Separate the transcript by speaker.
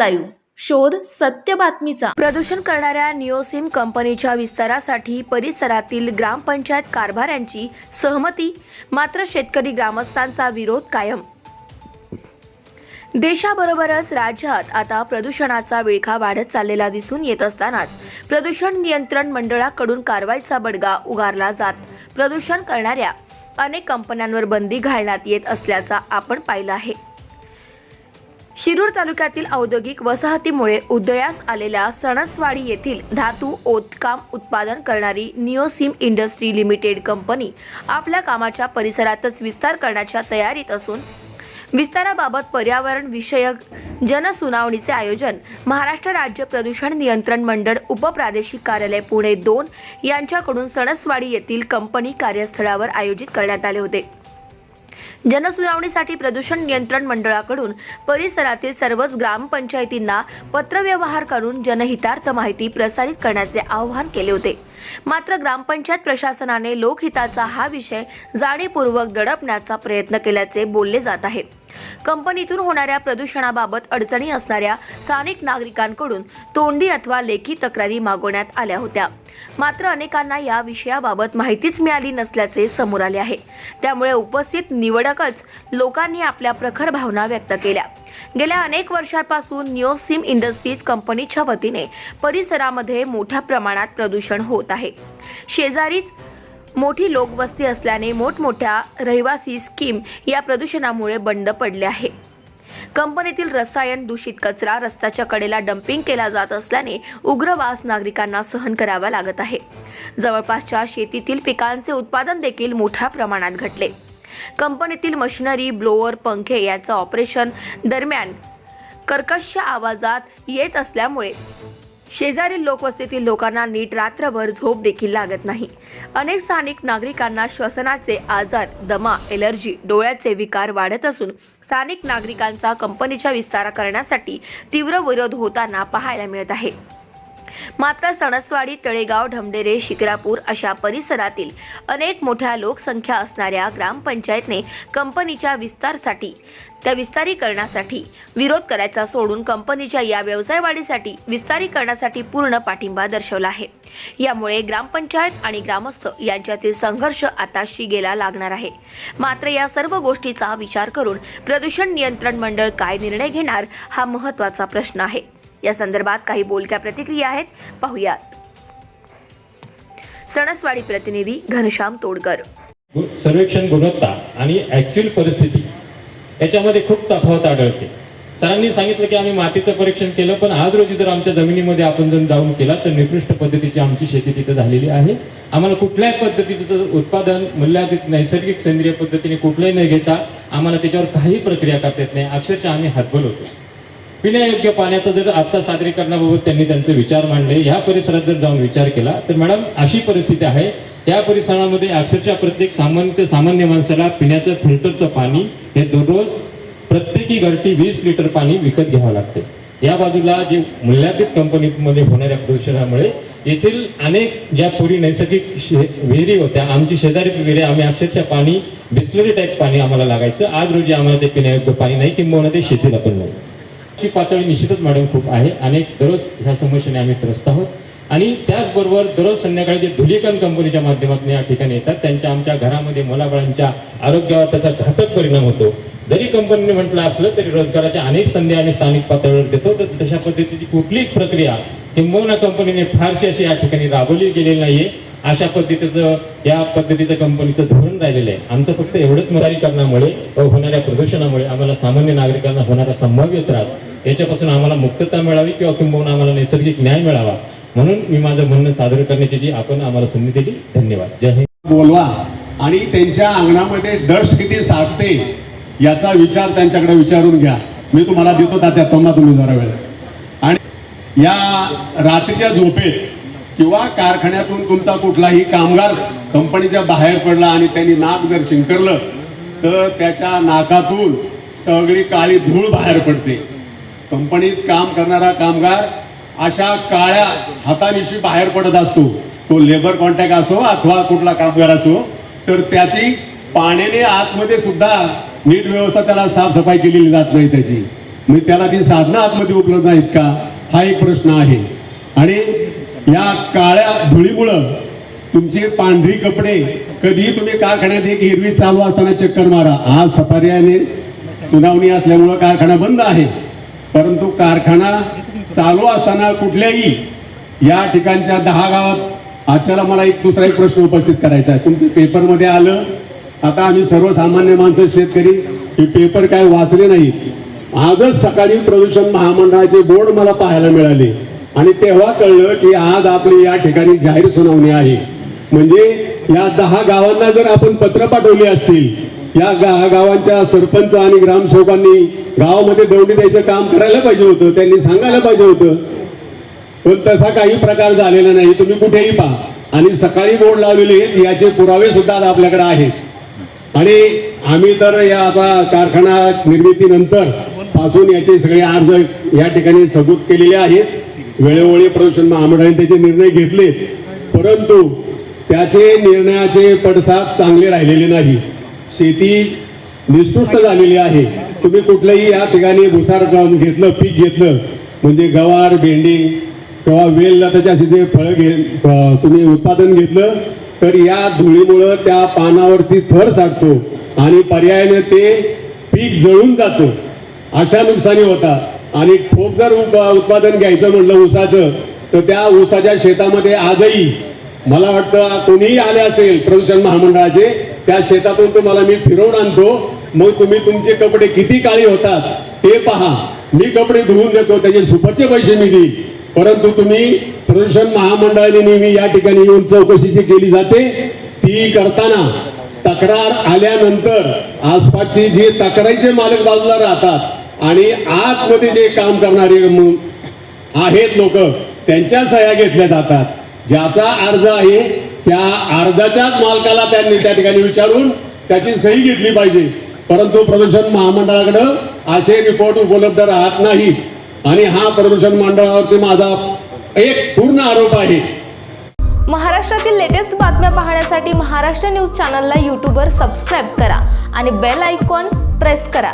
Speaker 1: Live. शोध सत्य बातमीचा.
Speaker 2: प्रदूषण करणाऱ्या निओसिम कंपनीच्या विस्तारासाठी परिसरातील ग्रामपंचायत कारभाऱ्यांची सहमती. मात्र शेतकरी ग्रामस्थांचा विरोध कायम. देशाबरोबरच राज्यात आता प्रदूषणाचा विळखा वाढत चाललेला दिसून येत असतानाच प्रदूषण नियंत्रण मंडळाकडून कारवाईचा बडगा उगारला जात. प्रदूषण करणाऱ्या अनेक कंपन्यांवर बंदी घालण्यात येत असल्याचा आपण पाहिलं आहे. शिरूर तालुक्यातील औद्योगिक वसाहतीमुळे उदयास आलेल्या सणसवाडी येथील धातू ओतकाम उत्पादन करणारी निओसिम इंडस्ट्री लिमिटेड कंपनी आपल्या कामाच्या परिसरातच विस्तार करण्याच्या तयारीत असून विस्ताराबाबत पर्यावरण विषयक जनसुनावणीचे आयोजन महाराष्ट्र राज्य प्रदूषण नियंत्रण मंडळ उपप्रादेशिक कार्यालय पुणे दोन यांच्याकडून सणसवाडी येथील कंपनी कार्यस्थळावर आयोजित करण्यात आले होते. जनसुनावणीसाठी प्रदूषण नियंत्रण मंडळाकडून परिसरातील सर्वच ग्रामपंचायतींना पत्रव्यवहार करून जनहितार्थ माहिती प्रसारित करण्याचे आवाहन केले होते. मात्र ग्रामपंचायत प्रशासनाने लोकहिताचा हा विषय जाणीवपूर्वक दडपण्याचा प्रयत्न केल्याचे बोलले जात आहे. कंपनीतून होणाऱ्या प्रदूषणाबाबत अडचणी असणाऱ्या स्थानिक नागरिकांकडून तोंडी अथवा लेखी तक्रारी मागवण्यात आल्या होत्या. मात्र अनेकांना या विषयाबाबत माहितीच मिळाली नसल्याचे समोर आले आहे. त्यामुळे उपस्थित निवडकच लोकांनी आपल्या प्रखर भावना व्यक्त केल्या. गेल्या अनेक वर्षांपासून निओसिम इंडस्ट्रीज कंपनीच्या वतीने परिसरामध्ये मोठ्या प्रमाणात प्रदूषण होत आहे. शेजारीच मोठी लोकवस्ती असल्याने मोठमोठ्या रहिवासी स्कीम या प्रदूषणामुळे बंड पडले आहे. कंपनीतील रसायन दूषित कचरा रस्त्याच्या कडेला डम्पिंग केला जात असल्याने उग्र वास नागरिकांना सहन करावा लागत आहे. जवळपासच्या शेतीतील पिकांचे उत्पादन देखील मोठ्या प्रमाणात घटले. कंपनीतील मशिनरी ब्लोअर पंखे यांचं ऑपरेशन दरम्यान कर्कश आवाजात येत असल्यामुळे शेजारील लोकवस्तीतील लोकांना नीट रात्रभर झोप देखील लागत नाही. अनेक स्थानिक नागरिकांना श्वसनाचे आजार दमा एलर्जी डोळ्याचे विकार वाढत असून स्थानिक नागरिकांचा कंपनीच्या विस्तार करण्यासाठी तीव्र विरोध होताना पाहायला मिळत आहे. मात्र सणसवाडी तळेगाव ढमडेरे शिक्रापूर अशा परिसरातील अनेक मोठ्या लोकसंख्या असणाऱ्या ग्रामपंचायतने कंपनीच्या विस्तारसाठी त्या विस्तारीकरणासाठी विरोध करायचा सोडून कंपनीच्या या व्यवसाय वाढीसाठी विस्तारीकरणासाठी पूर्ण पाठिंबा दर्शवला आहे. यामुळे ग्रामपंचायत आणि ग्रामस्थ यांच्यातील संघर्ष आता शिगेला लागणार आहे. मात्र या सर्व गोष्टीचा विचार करून प्रदूषण नियंत्रण मंडळ काय निर्णय घेणार हा महत्त्वाचा प्रश्न आहे. या संदर्भात काही बोलक्या प्रतिक्रिया आहेत. पाहुयात. सणसवाडी प्रतिनिधी घनश्याम तोडकर.
Speaker 3: सर्वेक्षण गुणवत्ता आणि ऍक्च्युअल परिस्थिती याच्यामध्ये खूप तफावत आढळते. सरांनी सांगितलं की आम्ही मातीचं परीक्षण केलं पण आज रोजी जर आमच्या जमिनीमध्ये आपण जर जाऊन केला तर निकृष्ट पद्धतीची आमची शेती तिथं झालेली आहे. आम्हाला कुठल्याही पद्धतीचं उत्पादन मूल्याधित नैसर्गिक सेंद्रिय पद्धतीने कुठलंही न घेता आम्हाला त्याच्यावर काही प्रक्रिया करता येत नाही. अक्षरशः आम्ही हातबल होतो. पिण्यायोग्य पाण्याचं जर आत्ता सादरीकरणाबाबत त्यांनी त्यांचे विचार मांडले ह्या परिसरात जर जाऊन विचार केला तर मॅडम अशी परिस्थिती आहे. त्या परिसरामध्ये अक्षरशः प्रत्येक सामान्य ते सामान्य माणसाला पिण्याचं फिल्टरचं पाणी हे दररोज प्रत्येकी घरटी वीस लिटर पाणी विकत घ्यावं लागते. या बाजूला जे मूल्याधित कंपनीमध्ये होणाऱ्या प्रदूषणामुळे येथील अनेक ज्या पूर्वी नैसर्गिक शे- विहिरी होत्या आमची शेजारीच विहिरी आम्ही अक्षरशः पाणी बिस्लरी टाईप पाणी आम्हाला लागायचं. आज रोजी आम्हाला ते पिण्यायोग्य पाणी नाही किंबहुना ते शेतीला पण नाही. ची पातळी निश्चितच मॅडम खूप आहे. अनेक दररोज ह्या समस्येने आम्ही त्रस्त आहोत. आणि त्याचबरोबर दररोज संध्याकाळी जे धुलीकण कंपनीच्या माध्यमातून या ठिकाणी येतात त्यांच्या आमच्या घरामध्ये मुलाबाळांच्या आरोग्यावर त्याचा घातक परिणाम होतो. जरी कंपनीने म्हटलं असलं तरी रोजगाराच्या अनेक संधी आम्ही स्थानिक पातळीवर देतो तर तशा पद्धतीची कुठलीच प्रक्रिया किंबहुना कंपनीने फारशी अशी या ठिकाणी राबवली गेलेली नाहीये. अशा पद्धतीचं या पद्धतीचं कंपनीचं धोरण राहिलेलं आहे. आमचं फक्त एवढंच मराठीकरणामुळे व होणाऱ्या प्रदूषणामुळे आम्हाला सामान्य नागरिकांना होणारा संभाव्य त्रास याच्यापासून आम्हाला मुक्तता मिळावी किंवा किंबहुना आम्हाला नैसर्गिक न्याय मिळावा. म्हणून मी माझं म्हणणं सादर करण्याची जी आपण आम्हाला संधी दिली धन्यवाद. जय हिंद.
Speaker 4: बोलवा. आणि त्यांच्या अंगणामध्ये डस्ट किती साठते याचा विचार त्यांच्याकडे विचारून घ्या. मी तुम्हाला देतो तात्या तोंडा तुम्ही जरा वेळ. आणि या रात्रीच्या झोपेत किंवा कारखान्यातून तुमचा कुठलाही कामगार कंपनीच्या बाहेर पडला आणि त्यांनी नाक जर शिंकरलं तर त्याच्या नाकातून सगळी काळी धूळ बाहेर पडते. कंपनीत काम करणारा कामगार अशा काळ्या हातानिशी बाहेर पडत असतो. तो लेबर कॉन्टॅक्ट असो अथवा कुठला कामगार असो तर त्याची पाण्याने आतमध्ये सुद्धा नीट व्यवस्था त्याला साफसफाई केलेली जात नाही त्याची. मग त्याला ती साधनं आतमध्ये उपलब्ध आहेत का? हा एक प्रश्न आहे. आणि या काळ्या धुळीमुळं तुमचे पांढरी कपडे कधीही तुम्ही कारखान्यात एक हिरवी चालू असताना चक्कर मारा. आज सफारीने सुनावणी असल्यामुळं कारखाना बंद आहे. परंतु कारखाना चालू असताना कुठल्याही या ठिकाणच्या दहा गावात आजच्याला मला एक दुसरा एक प्रश्न उपस्थित करायचा आहे. तुमच्या पेपरमध्ये आलं. आता आम्ही सर्वसामान्य माणसं शेतकरी हे पेपर काय वाचले नाही आजच सकाळी प्रदूषण महामंडळाचे बोर्ड मला पाहायला मिळाले. आणि तेव्हा कळलं की आज आपली या ठिकाणी जाहीर सुनावणी आहे. म्हणजे या दहा गावांना जर आपण पत्र पाठवली असतील या गा गावांच्या सरपंच आणि ग्रामसेवकांनी गावामध्ये दौडी द्यायचं काम करायला पाहिजे होतं त्यांनी सांगायला पाहिजे होतं. पण तसा काही प्रकार झालेला नाही तुम्ही कुठेही पहा. आणि सकाळी बोर्ड लावलेले आहेत याचे पुरावे सुद्धा आपल्याकडे आहेत. आणि आम्ही तर या आता कारखाना निर्मितीनंतरपासून याचे सगळे अर्ज या ठिकाणी सबूत केलेले आहेत. वेळोवेळी प्रदूषण महामंडळाने त्याचे निर्णय घेतले परंतु त्याचे निर्णयाचे पडसाद चांगले राहिलेले नाही. शेती निष्कृष्ट झालेली आहे. तुम्ही कुठलंही या ठिकाणी भुसार लावून घेतलं पीक घेतलं म्हणजे गवार भेंडी किंवा वेल त्याच्या जे फळं घे तुम्ही उत्पादन घेतलं तर या धुळीमुळं त्या पानावरती थर साठतो आणि पर्यायाने ते पीक जळून जातं. अशा नुकसानी होतात. आणि ठोक जर उप- उत्पादन घ्यायचं म्हणलं ऊसाचं तर त्या ऊसाच्या शेतामध्ये आजही मला वाटतं कोणीही आले असेल प्रदूषण महामंडळाचे त्या शेतातून तुम्हाला मी फिरवून आणतो. मग तुम्ही तुमचे कपडे किती काळी होतात ते पहा. मी कपडे धुवून देतो त्याचे सुपरचे पैसे मी देईन. परंतु तुम्ही प्रदूषण महामंडळाने नेहमी या ठिकाणी येऊन चौकशीची केली जाते. ती करताना तक्रार आल्यानंतर आसपासचे जे तक्रारीचे मालक बाजूला राहतात आणि आतमध्ये जे काम करणारे आहेत लोक त्यांच्या सह्या घेतल्या जातात. ज्याचा अर्ज आहे त्या अर्जाच्याच मालकाला त्यांनी त्या ठिकाणी विचारून त्याची सही घेतली पाहिजे. परंतु प्रदूषण महामंडळाकडं असे रिपोर्ट उपलब्ध राहत नाहीत आणि हा प्रदूषण मंडळावरती माझा एक पूर्ण आरोप आहे.
Speaker 1: महाराष्ट्रातील लेटेस्ट बातम्या पाहण्यासाठी महाराष्ट्र न्यूज चॅनलला यूट्यूबवर सबस्क्राईब करा आणि बेल आयकॉन प्रेस करा.